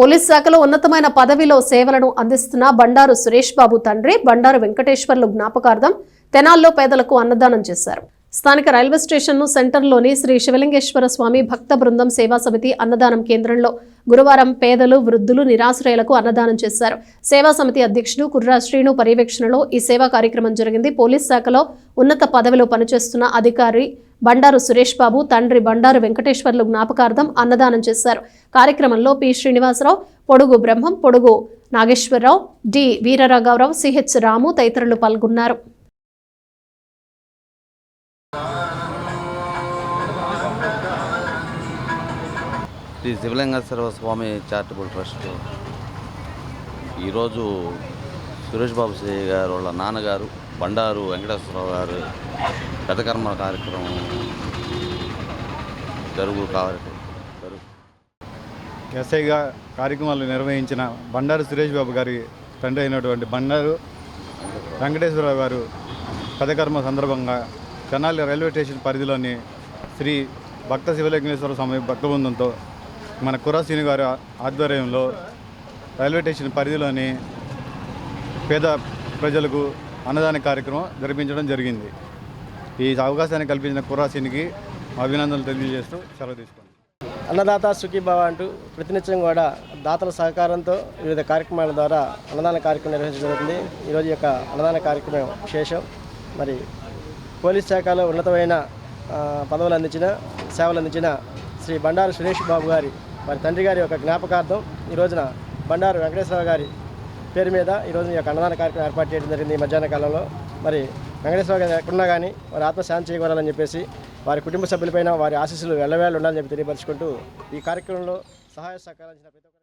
Police శాఖలో ఉన్నతమైన పదవిలో సేవలను అందిస్తున్న బండారు సురేష్ బాబు తండ్రి బండారు వెంకటేశ్వర్లు జ్ఞాపకార్థం తెనాల్లో పేదలకు అన్నదానం చేశారు. స్థానిక రైల్వే స్టేషన్ను సెంటర్లోని శ్రీ శివలింగేశ్వర స్వామి భక్త బృందం సేవా సమితి అన్నదానం కేంద్రంలో గురువారం పేదలు వృద్ధులు నిరాశ్రయులకు అన్నదానం చేశారు. సేవా సమితి అధ్యక్షుడు కుర్రా శ్రీను పర్యవేక్షణలో ఈ సేవా కార్యక్రమం జరిగింది. పోలీస్ శాఖలో ఉన్నత పదవిలో పనిచేస్తున్న అధికారి బండారు సురేష్ బాబు తండ్రి బండారు వెంకటేశ్వర్లు జ్ఞాపకార్థం అన్నదానం చేశారు. కార్యక్రమంలో పి. శ్రీనివాసరావు పొడుగు బ్రహ్మం పొడుగు నాగేశ్వరరావు డి. వీరరాఘవరావు సిహెచ్ రాము తదితరులు పాల్గొన్నారు. Sri Sivalingeswara Swamy charitable trust. ఈరోజు సురేష్ బాబు గారు వాళ్ళ నాన్నగారు బండారు వెంకటేశ్వరరావు గారు గతకర్మ కార్యక్రమం జరుగు కార్యక్రమం ఎస్ఐగా కార్యక్రమాలు నిర్వహించిన బండారు సురేష్ బాబు గారి తండ్రి అయినటువంటి బండారు వెంకటేశ్వరరావు గారు పదకర్మ సందర్భంగా తెనాలి రైల్వే స్టేషన్ పరిధిలోని శ్రీ భక్త శివలింగేశ్వర స్వామి భక్త బృందంతో మన కురాసీని గారి ఆధ్వర్యంలో రైల్వే స్టేషన్ పరిధిలోని పేద ప్రజలకు అన్నదాన కార్యక్రమం జరిపించడం జరిగింది. ఈ అవకాశాన్ని కల్పించిన కుర్రాసీనికి అభినందనలు తెలియజేస్తూ సెలవు తీసుకున్నాను అన్నదాత సుఖీభావ అంటూ ప్రతినిత్యం కూడా దాతల సహకారంతో వివిధ కార్యక్రమాల ద్వారా అన్నదాన కార్యక్రమం నిర్వహించడం జరుగుతుంది ఈరోజు యొక్క అన్నదాన కార్యక్రమం విశేషం. మరి పోలీస్ శాఖలో ఉన్నతమైన పదవులు అందించిన సేవలు అందించిన శ్రీ బండారు సురేష్ బాబు గారి వారి తండ్రి గారి యొక్క జ్ఞాపకార్థం ఈ రోజున బండారు వెంకటేశ్వర గారి పేరు మీద ఈ రోజు ఈ యొక్క అన్నదాన కార్యక్రమం ఏర్పాటు చేయడం జరిగింది ఈ మధ్యాహ్న కాలంలో. మరి వెంకటేశ్వర గారు ఎక్కడున్నా కానీ వారి ఆత్మశాంతి చేయగలరని చెప్పేసి వారి కుటుంబ సభ్యులపైన వారి ఆశీస్సులు వెళ్ళవేళ్ళు ఉండాలని చెప్పి తెలియపరచుకుంటూ ఈ కార్యక్రమంలో సహాయ సహకరించిన ప్రతి ఒక్క